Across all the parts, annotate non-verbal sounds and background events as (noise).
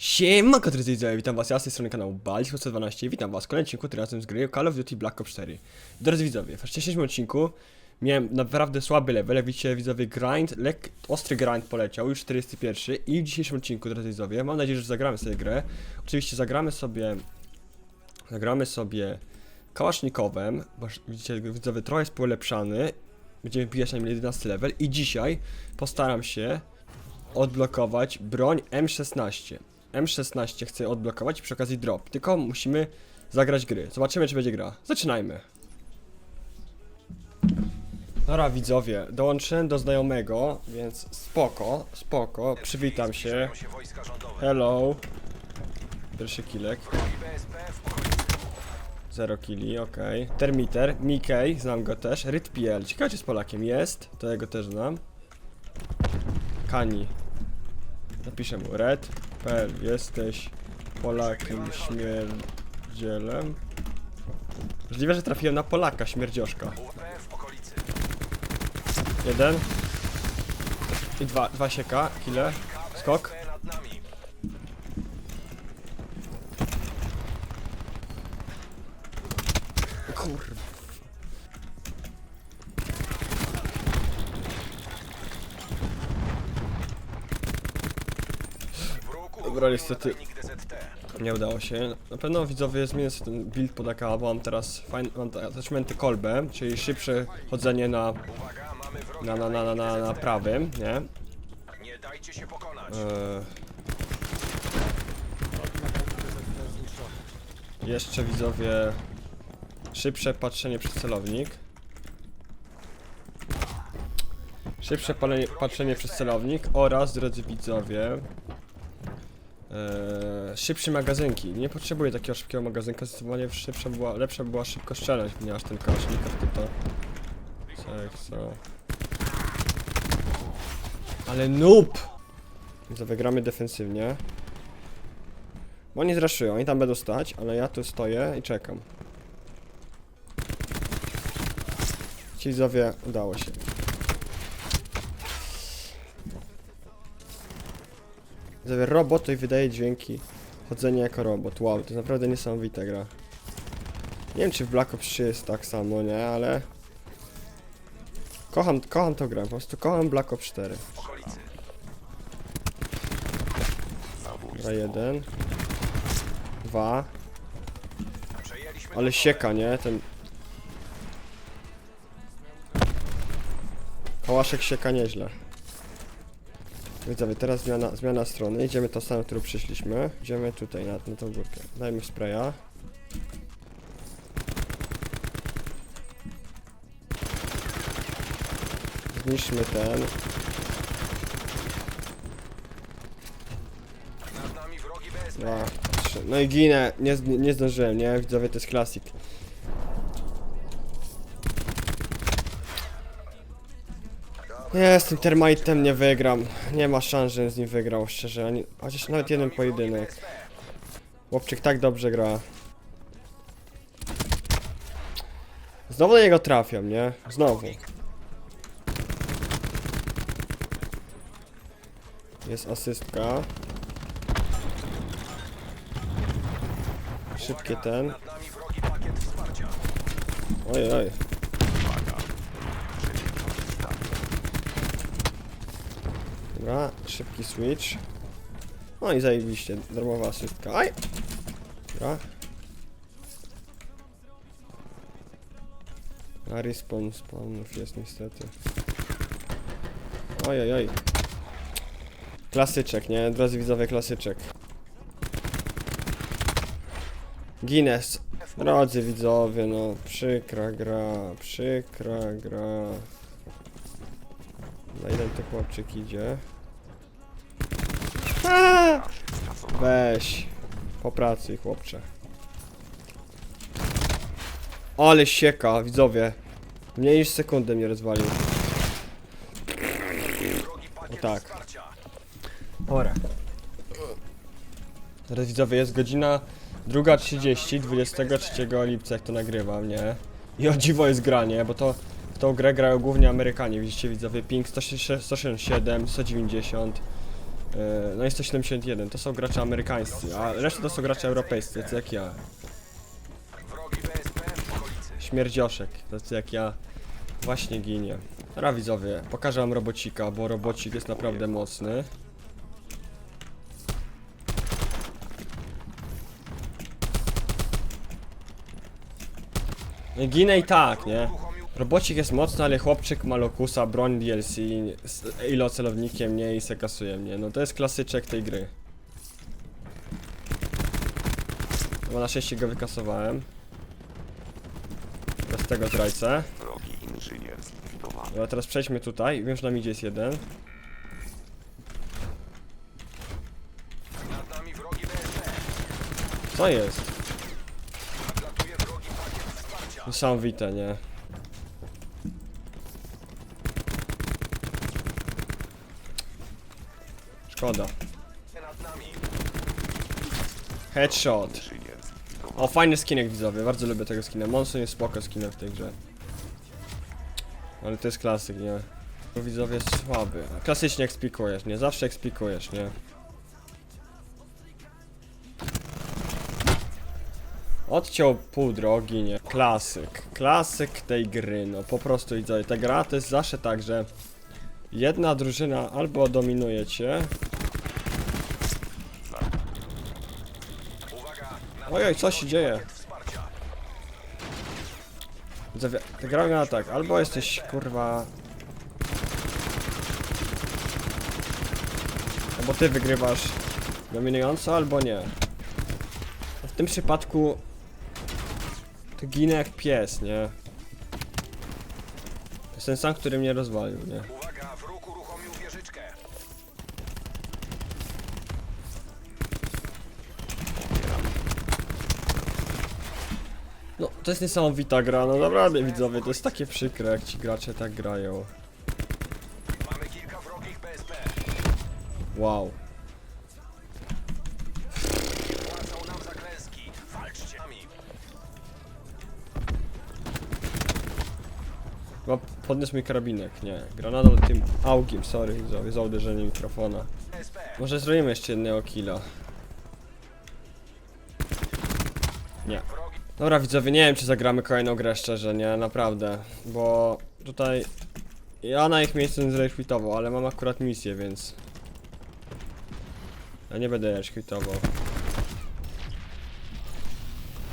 Siema, drodzy widzowie, witam was, ja z tej strony kanału Balic12 witam was w kolejnym odcinku, tym razem z gry Call of Duty Black Ops 4. Drodzy widzowie, w wcześniejszym odcinku miałem naprawdę słaby level, jak widzicie widzowie, grind, lek, ostry grind poleciał, już 41 i w dzisiejszym odcinku, drodzy widzowie, mam nadzieję, że zagramy sobie grę. Oczywiście zagramy sobie, zagramy sobie kałasznikowem, bo widzicie widzowie, trochę jest polepszany, będziemy wbijać na nim 11 level i dzisiaj postaram się odblokować broń M16. M16 chcę odblokować i przy okazji drop. Tylko musimy zagrać gry. Zobaczymy, czy będzie gra. Zaczynajmy. Dobra, widzowie, dołączyłem do znajomego, więc spoko, spoko, przywitam się. Hello. Pierwszy kilek. Zero killi, okej. Termiter, Mikey, znam go też. Rytpiel, ciekawe czy z Polakiem jest, to ja go też znam. Kani. Napiszę mu Red. PL, jesteś Polakiem śmierdzielem. Możliwe, że trafiłem na Polaka, śmierdzioszka. Jeden. I dwa, dwa sieka, kile. Skok. Kurwa. Dobra, niestety nie udało się. Na pewno widzowie zmienię sobie ten build pod AK, bo mam teraz fajne, mam attachmenty kolbę, czyli szybsze chodzenie na, na, na, na, na, na, na prawym, nie? Nie dajcie się pokonać. Eee. Jeszcze widzowie szybsze patrzenie przez celownik. Szybsze palenie, patrzenie przez celownik oraz, drodzy widzowie, eee, szybsze magazynki. Nie potrzebuję takiego szybkiego magazynka, zdecydowanie szybsza była, lepsza była szybkostrzelność, ponieważ ten kałasznika to tak, co? Ale noob! Widzowie, gramy defensywnie. Bo oni zraszują, oni tam będą stać, ale ja tu stoję i czekam. Ci widzowie, udało się. Widzowie, robot i wydaje dźwięki. Chodzenie jako robot. Wow, to jest naprawdę niesamowita gra. Nie wiem, czy w Black Ops 3 jest tak samo, nie, ale... Kocham, kocham to grę, po prostu kocham Black Ops 4. Okolicy. Dobra, jeden. Dwa. Ale sieka, nie? Ten... Kałaszek sieka nieźle. Widzowie, teraz zmiana, zmiana strony. Idziemy tą samą, którą przyszliśmy. Idziemy tutaj, na, na tą górkę. Dajmy spraya. Zniszczmy ten. nad nami wrogi BSP. Dwa, trzy. No i ginę. Nie, z- nie zdążyłem, nie? Widzowie, to jest klasik. Nie, z tym termitem nie wygram. Nie ma szans, żebym z nim wygrał, szczerze. Ani, chociaż nawet jeden pojedynek. Chłopczyk tak dobrze gra. Znowu na niego trafiam, nie? Znowu. Jest asystka. Szybkie ten. Oj, oj. Dobra, szybki switch. No i zajebiście, darmowa asystka. Aj! Dobra. A respawn spawnów jest niestety. Oj, oj, oj. Klasyczek, nie? Drodzy widzowie, klasyczek. Guinness. Drodzy widzowie, no przykra gra, przykra gra. Na jeden to chłopczyk idzie. Aaa! (laughs) Weź. Po pracy, chłopcze. Ale sieka, widzowie. Mniej niż sekundę mnie rozwalił. Pakiet tak. Pora. Teraz widzowie jest godzina 2.30, 23 lipca jak to nagrywam, nie? I o dziwo jest granie, bo to tą grę grają głównie Amerykanie, widzicie widzowie, ping 167, 190. E, No jest to 71, to są gracze amerykańscy, a reszta to są gracze europejscy, tacy jak ja. Śmierdzioszek, tacy jak ja. Właśnie ginie. Dobra widzowie, pokażę wam robocika, bo robocik jest naprawdę mocny. Nie ginę i tak, nie? Robocik jest mocny, ale chłopczyk ma lokusa, broń DLC, z ilocelownikiem nie i se kasuje mnie. No to jest klasyczek tej gry. Chyba na szczęście go wykasowałem. Bez tego zdrajcę. Wrogi inżynier zlikwidowany. Dobra, teraz przejdźmy tutaj. Wiem, że na midzie jest jeden. nad nami wrogi BSP. Co jest? Nadlatuje wrogi pakiet wsparcia. Niesamowite, nie? Szkoda. Headshot. O, fajny skinek widzowie, bardzo lubię tego skina. Monson jest spoko skinem w tej grze. Ale to jest klasyk, nie? Widzowie jest słaby. Klasycznie eksplikujesz, nie? Zawsze eksplikujesz, nie? Odciął pół drogi, nie? Klasyk. Klasyk tej gry, no po prostu widzowie. Ta gra to jest zawsze tak, że jedna drużyna albo dominuje cię. Ojej, co się dzieje? pakiet wsparcia. Widzowie, ta gra wygląda tak, albo jesteś kurwa... Albo ty wygrywasz dominująco, albo nie. W tym przypadku... To ginę jak pies, nie? To jest ten sam, który mnie rozwalił, nie? Uwaga, wróg uruchomił wieżyczkę. No, to jest niesamowita gra, no naprawdę widzowie, to jest takie przykre, jak ci gracze tak grają. Wow. Chyba podniósł mi karabinek, nie. Gra nadal tym augiem, sorry za uderzenie mikrofona. Może zrobimy jeszcze jednego killa. Dobra widzowie, nie wiem czy zagramy kolejną grę szczerze, nie, naprawdę. Bo tutaj... Ja na ich miejscu nie zrekwitował, ale mam akurat misję, więc... Ja nie będę rekwitował.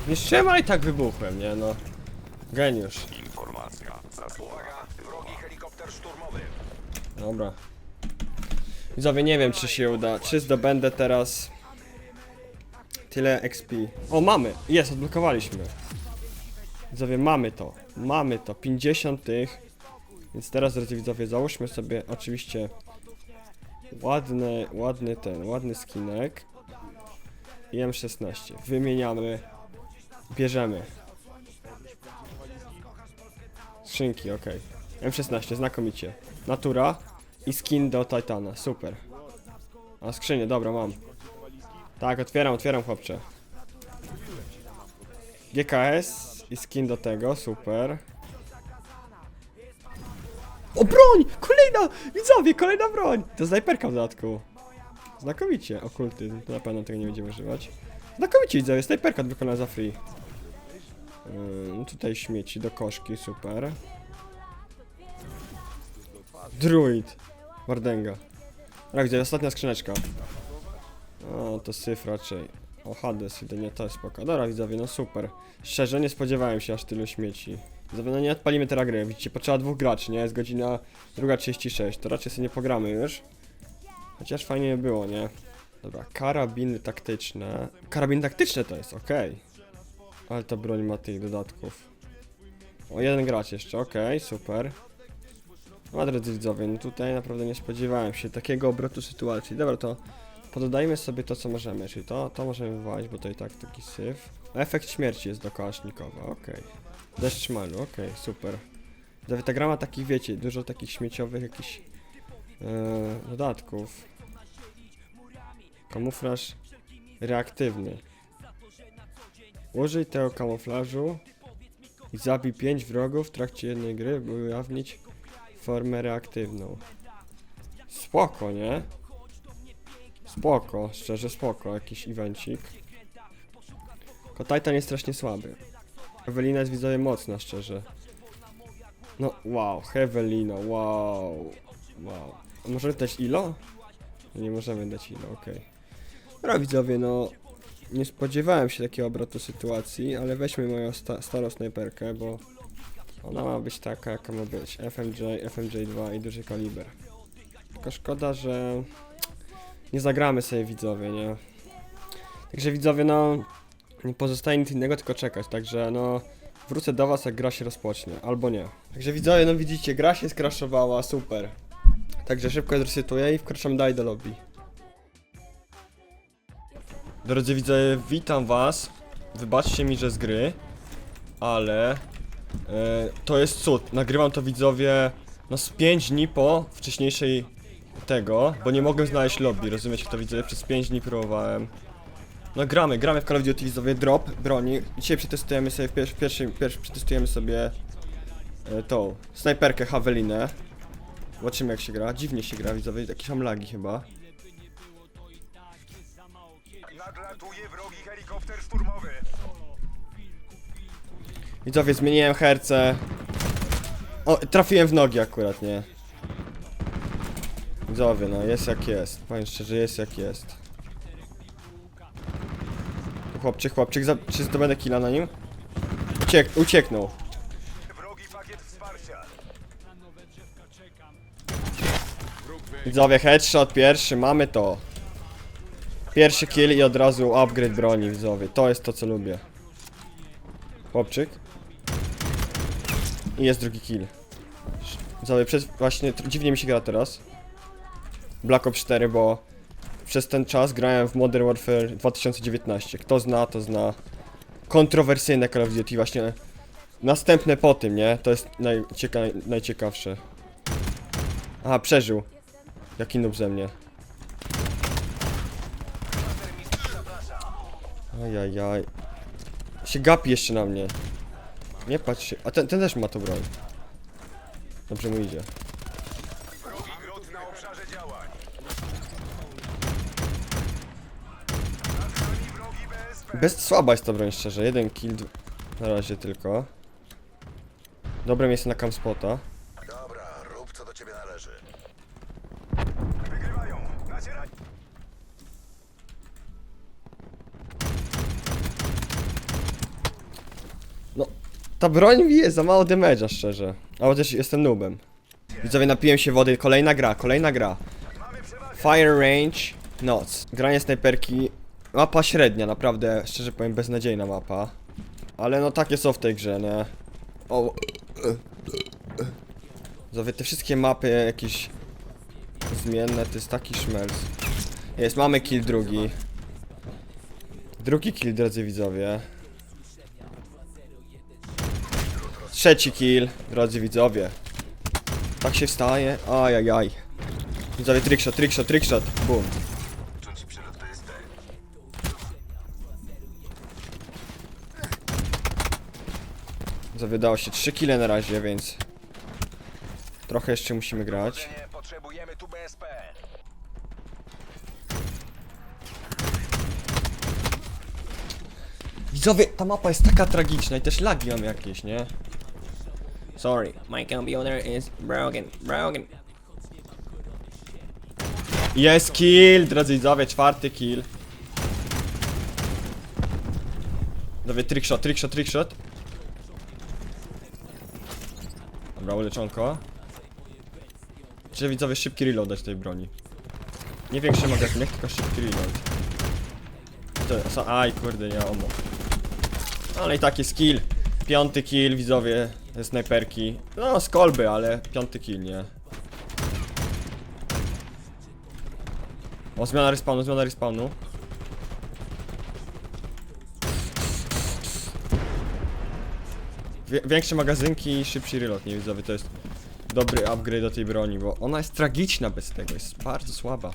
Niszczyłem, ale i tak wybuchłem, nie, no. Geniusz. Informacja. Uwaga, wrogi helikopter szturmowy. Dobra. Widzowie, nie wiem czy się uda. Czy zdobędę teraz tyle XP. O, mamy! Jest, odblokowaliśmy. Widzowie, mamy to. Mamy to. 50 tych. Więc teraz, drodzy widzowie, załóżmy sobie oczywiście ładny, ładny ten, ładny skinek. I M16. Wymieniamy. Bierzemy. Skrzynki, okej. M16, znakomicie. Natura i skin do Titana, super. A skrzynię, dobra, mam. Tak, otwieram, otwieram, chłopcze. GKS i skin do tego, super. O, broń! Kolejna! Widzowie, kolejna broń! To snajperka w dodatku. Znakomicie, okulty, to na pewno tego nie będziemy używać. Znakomicie, widzowie, snajperka wykonana za free. Ym, tutaj śmieci do koszki, super. Druid. Wardęga. Dobra, widzę, ostatnia skrzyneczka. O, to syf raczej. O, Hades, jedynie jest spoko. Dobra, widzowie, no super. Szczerze, nie spodziewałem się aż tylu śmieci. Widzowie, no nie odpalimy teraz gry. Widzicie, potrzeba dwóch graczy, nie? Jest godzina 2.36, to raczej sobie nie pogramy już. Chociaż fajnie było, nie? Dobra, karabiny taktyczne. Karabiny taktyczne to jest, okej. Ale ta broń ma tych dodatków. O, jeden gracz jeszcze, okej, super. No drodzy widzowie, no tutaj naprawdę nie spodziewałem się takiego obrotu sytuacji. Dobra, to pododajmy sobie to, co możemy, czyli to, to możemy wywalić, bo to i tak taki syf. Efekt śmierci jest dookołasznikowy, okej. Deszcz szmalu, okej, super. Widzowie, ta gra ma takich, wiecie, dużo takich śmieciowych jakichś e, dodatków. Kamuflaż reaktywny. Użyj tego kamuflażu i zabij 5 wrogów w trakcie jednej gry, by ujawnić formę reaktywną. Spoko, nie? Spoko, szczerze spoko, jakiś evencik. Tylko Titan jest strasznie słaby. Ewelina jest widzowie mocna, szczerze. No, wow, Hevelina, wow. Wow. A możemy dać ilo? Nie możemy dać ilo, okej. Dobra widzowie, no... Nie spodziewałem się takiego obrotu sytuacji, ale weźmy moją sta starą snajperkę, bo... Ona ma być taka, jaka ma być. FMJ, FMJ2 i duży kaliber. Tylko szkoda, że... Nie zagramy sobie widzowie, nie? Także widzowie, no... Nie pozostaje nic innego, tylko czekać, także no... Wrócę do was, jak gra się rozpocznie, albo nie. Także widzowie, no widzicie, gra się skraszowała, super. Także szybko zresetuję i wkraczam dalej do lobby. Drodzy widzowie, witam was. Wybaczcie mi, że z gry, ale e, to jest cud. Nagrywam to widzowie no z 5 dni po wcześniejszej tego, bo nie mogłem znaleźć lobby, rozumiecie to widzowie, przez 5 dni próbowałem. No gramy, gramy w Call of Duty widzowie, drop broni. Dzisiaj przetestujemy sobie w pier pierwszym, pierwszy przetestujemy sobie e, tą snajperkę Havelinę. Zobaczymy jak się gra. Dziwnie się gra widzowie, jakieś mam lagi chyba. Nadlatuje wrogi helikopter szturmowy. Widzowie, zmieniłem herce. O, trafiłem w nogi akurat, nie? Widzowie, no jest jak jest. Powiem szczerze, jest jak jest. Tu Chłopczyk, chłopczyk, za... czy zdobędę killa na nim? Uciek, ucieknął. Wrogi pakiet wsparcia. Widzowie, headshot pierwszy, mamy to. Pierwszy kill i od razu upgrade broni, widzowie. To jest to, co lubię. Chłopczyk. I jest drugi kill. Widzowie, przez właśnie dziwnie mi się gra teraz. Black Ops 4, bo przez ten czas grałem w Modern Warfare 2019. Kto zna, to zna. Kontrowersyjne Call of Duty, właśnie następne po tym, nie? To jest najcieka najciekawsze. Aha, przeżył. Jaki noob ze mnie. Ajajaj. Się gapi jeszcze na mnie. Nie patrz się. A ten, ten też ma to broń. Dobrze mu idzie. Wrogi grot na obszarze działań. Nadgoni wrogi BSP. Bez słaba jest ta broń szczerze. Jeden kill d- na razie tylko. Dobre miejsce na campspota. Dobra, rób co do ciebie należy. Wygrywają. Nacieraj. No, ta broń mi jest za mało damage'a szczerze. Ale też jestem noobem. Widzowie, napiłem się wody. Kolejna gra, kolejna gra. Fire Range Noc. Granie snajperki. Mapa średnia, naprawdę, szczerze powiem, beznadziejna mapa. Ale no takie są w tej grze, nie? O. Zowie, te wszystkie mapy jakieś zmienne, to jest taki szmelc. Jest, mamy kill drugi. Drugi kill, drodzy widzowie. Trzeci kill, drodzy widzowie. Tak się wstaje. Ajajaj. Widzowie, trickshot, trickshot, trickshot. Boom. Czuć przylot BSP. Widzowie, dało się 3 kile na razie, więc... Trochę jeszcze musimy grać. Potrzebujemy tu BSP. Widzowie, ta mapa jest taka tragiczna i też lagi mam jakieś, nie? Sorry, my computer is broken, broken. Jest kill, drodzy widzowie, czwarty kill. Widzowie, trickshot, trickshot, trickshot. Dobra, uleczonko. Czy widzowie szybki reload dać tej broni? Nie większy magazynek, tylko szybki reload. To, so, aj kurde, nie omo. Ale i taki skill. Piąty kill, widzowie, snajperki. No, z kolby, ale piąty kill, nie? O, zmiana respawnu, zmiana respawnu. Większe magazynki i szybszy reload, nie widzowie, to jest dobry upgrade do tej broni, bo ona jest tragiczna bez tego, jest bardzo słaba.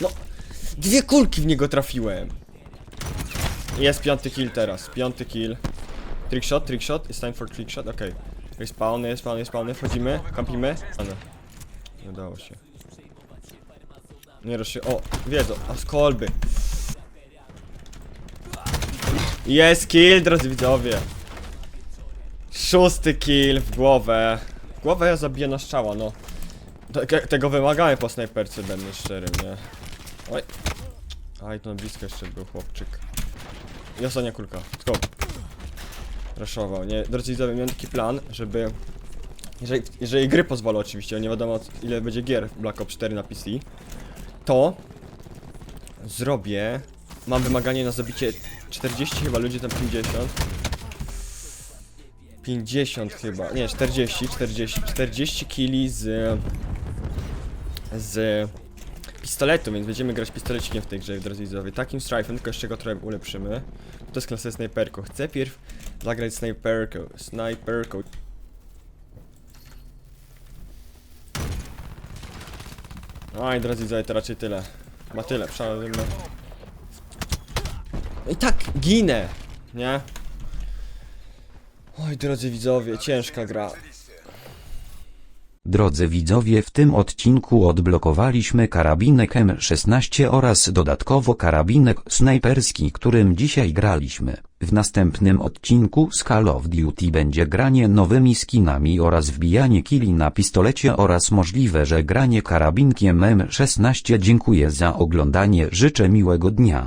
No, dwie kulki w niego trafiłem. Jest piąty kill teraz, piąty kill. Trickshot, trickshot, it's time for trickshot, okej. Okay. Respawn, respawn, respawn, wchodzimy, kampimy. Ano. Nie udało się. Nie się. O, wiedzą, a z kolby. Jest kill, drodzy widzowie. Szósty kill w głowę. W głowę ja zabiję na strzała, no. Te- tego wymagamy po snajperce, będę szczerym, nie? Oj. Aj, na blisko jeszcze był chłopczyk. I ostatnia kulka. Skop. Raszował, nie? Drodzy widzowie, miałem taki plan, żeby... Jeżeli, jeżeli gry pozwolą oczywiście, nie wiadomo ile będzie gier w Black Ops 4 na PC, to zrobię... Mam wymaganie na zabicie 40 chyba ludzi, tam 50. 50 chyba, nie 40, 40, 40 kili z... z pistoletu, więc będziemy grać pistolecikiem w tej grze, drodzy widzowie. Takim strife'em, tylko jeszcze go trochę ulepszymy. To jest klasa snajperką. Chcę pierw zagrać snajperką. Snajperką. Oj, drodzy widzowie, to raczej tyle. Ma tyle. No I tak ginę, nie? Oj, drodzy widzowie, ciężka gra. Drodzy widzowie, w tym odcinku odblokowaliśmy karabinek M16 oraz dodatkowo karabinek snajperski, którym dzisiaj graliśmy. W następnym odcinku z Call of Duty będzie granie nowymi skinami oraz wbijanie kili na pistolecie oraz możliwe, że granie karabinkiem M16. Dziękuję za oglądanie, życzę miłego dnia.